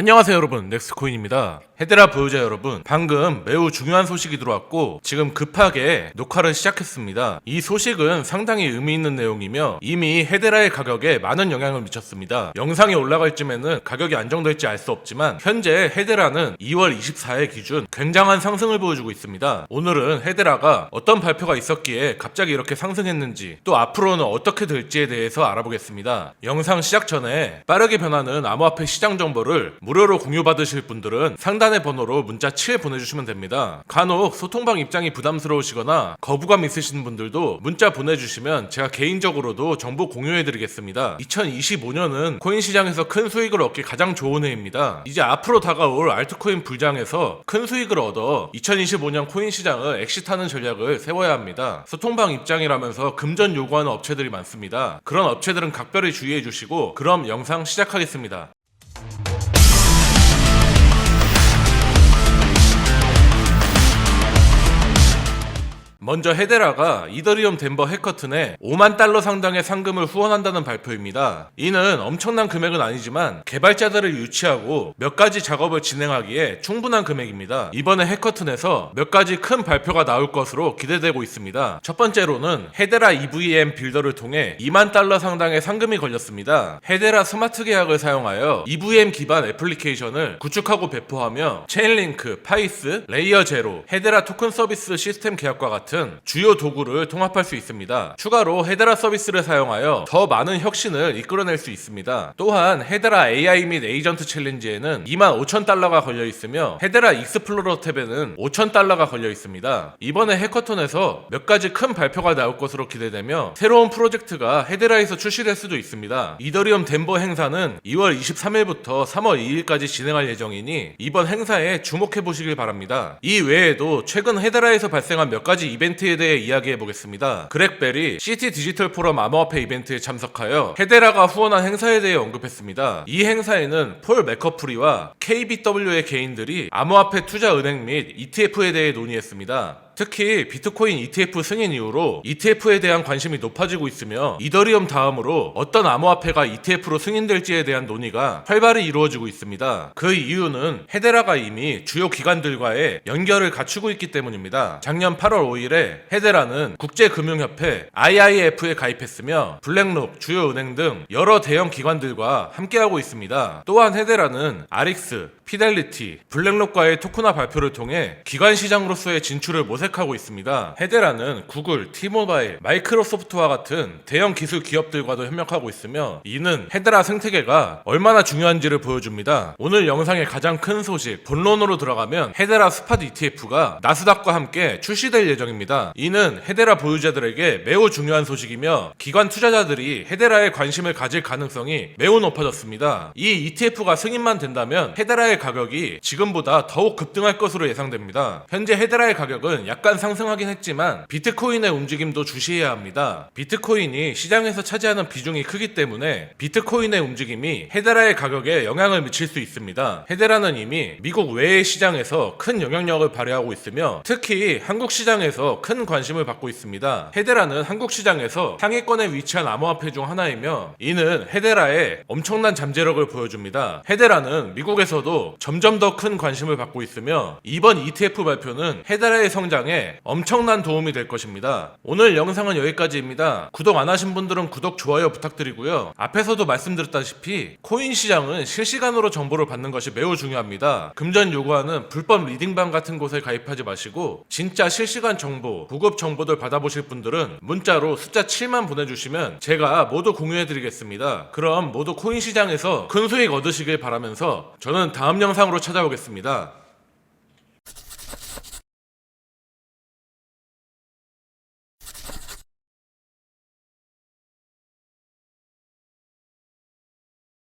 안녕하세요 여러분. 넥스코인입니다. 헤드라 보유자 여러분 방금 매우 중요한 소식이 들어왔고 지금 급하게 녹화를 시작했습니다. 이 소식은 상당히 의미 있는 내용이며 이미 헤드라의 가격에 많은 영향을 미쳤습니다. 영상이 올라갈 쯤에는 가격이 안정될지 알 수 없지만 현재 헤드라는 2월 24일 기준 굉장한 상승을 보여주고 있습니다. 오늘은 헤드라가 어떤 발표가 있었기에 갑자기 이렇게 상승했는지 또 앞으로는 어떻게 될지에 대해서 알아보겠습니다. 영상 시작 전에 빠르게 변하는 암호화폐 시장 정보를 무료로 공유받으실 분들은 상단의 번호로 문자 7 보내주시면 됩니다. 간혹 소통방 입장이 부담스러우시거나 거부감 있으신 분들도 문자 보내주시면 제가 개인적으로도 정보 공유해드리겠습니다. 2025년은 코인 시장에서 큰 수익을 얻기 가장 좋은 해입니다. 이제 앞으로 다가올 알트코인 불장에서 큰 수익을 얻어 2025년 코인 시장을 엑시트하는 전략을 세워야 합니다. 소통방 입장이라면서 금전 요구하는 업체들이 많습니다. 그런 업체들은 각별히 주의해 주시고 그럼 영상 시작하겠습니다. 먼저 헤데라가 이더리움 덴버 해커튼에 5만 달러 상당의 상금을 후원한다는 발표입니다. 이는 엄청난 금액은 아니지만 개발자들을 유치하고 몇 가지 작업을 진행하기에 충분한 금액입니다. 이번에 해커튼에서 몇 가지 큰 발표가 나올 것으로 기대되고 있습니다. 첫 번째로는 헤데라 EVM 빌더를 통해 2만 달러 상당의 상금이 걸렸습니다. 헤데라 스마트 계약을 사용하여 EVM 기반 애플리케이션을 구축하고 배포하며 체인링크, 파이스, 레이어 제로, 헤데라 토큰 서비스 시스템 계약과 같은 주요 도구를 통합할 수 있습니다. 추가로 헤데라 서비스를 사용하여 더 많은 혁신을 이끌어낼 수 있습니다. 또한 헤데라 AI 및 에이전트 챌린지에는 2만 5천 달러가 걸려 있으며 헤데라 익스플로러 탭에는 5천 달러가 걸려 있습니다. 이번에 해커톤에서 몇 가지 큰 발표가 나올 것으로 기대되며 새로운 프로젝트가 헤데라에서 출시될 수도 있습니다. 이더리움 덴버 행사는 2월 23일부터 3월 2일까지 진행할 예정이니 이번 행사에 주목해 보시길 바랍니다. 이 외에도 최근 헤데라에서 발생한 몇 가지 이벤트 에 대해 이야기해 보겠습니다. 그렉벨이 시티 디지털 포럼 암호화폐 이벤트에 참석하여 헤데라가 후원한 행사에 대해 언급했습니다. 이 행사에는 폴 맥커프리와 KBW의 개인들이 암호화폐 투자 은행 및 ETF에 대해 논의했습니다. 특히 비트코인 ETF 승인 이후로 ETF에 대한 관심이 높아지고 있으며 이더리움 다음으로 어떤 암호화폐가 ETF로 승인될지에 대한 논의가 활발히 이루어지고 있습니다. 그 이유는 헤데라가 이미 주요 기관들과의 연결을 갖추고 있기 때문입니다. 작년 8월 5일에 헤데라는 국제금융협회 IIF에 가입했으며 블랙록, 주요 은행 등 여러 대형 기관들과 함께하고 있습니다. 또한 헤데라는 아릭스, 피델리티, 블랙록과의 토크나 발표를 통해 기관 시장으로서의 진출을 모색 하고 있습니다. 헤데라는 구글, 티모바일, 마이크로소프트와 같은 대형 기술 기업들과도 협력하고 있으며 이는 헤데라 생태계가 얼마나 중요한지를 보여줍니다. 오늘 영상의 가장 큰 소식, 본론으로 들어가면 헤데라 스팟 ETF가 나스닥과 함께 출시될 예정입니다. 이는 헤데라 보유자들에게 매우 중요한 소식이며 기관 투자자들이 헤데라에 관심을 가질 가능성이 매우 높아졌습니다. 이 ETF가 승인만 된다면 헤데라의 가격이 지금보다 더욱 급등할 것으로 예상됩니다. 현재 헤드라의 가격은 약간 상승하긴 했지만 비트코인의 움직임도 주시해야 합니다. 비트코인이 시장에서 차지하는 비중이 크기 때문에 비트코인의 움직임이 헤드라의 가격에 영향을 미칠 수 있습니다. 헤드라는 이미 미국 외의 시장에서 큰 영향력을 발휘하고 있으며 특히 한국 시장에서 큰 관심을 받고 있습니다. 헤데라는 한국 시장에서 상위권에 위치한 암호화폐 중 하나이며 이는 헤데라의 엄청난 잠재력을 보여줍니다. 헤데라는 미국에서도 점점 더 큰 관심을 받고 있으며 이번 ETF 발표는 헤데라의 성장에 엄청난 도움이 될 것입니다. 오늘 영상은 여기까지입니다. 구독 안 하신 분들은 구독, 좋아요 부탁드리고요. 앞에서도 말씀드렸다시피 코인 시장은 실시간으로 정보를 받는 것이 매우 중요합니다. 금전 요구하는 불법 리딩방 같은 곳에 가입하지 마시고 진짜 실시간 정보, 고급 정보들 받아보실 분들은 문자로 숫자 7만 보내주시면 제가 모두 공유해드리겠습니다. 그럼 모두 코인 시장에서 큰 수익 얻으시길 바라면서 저는 다음 영상으로 찾아오겠습니다.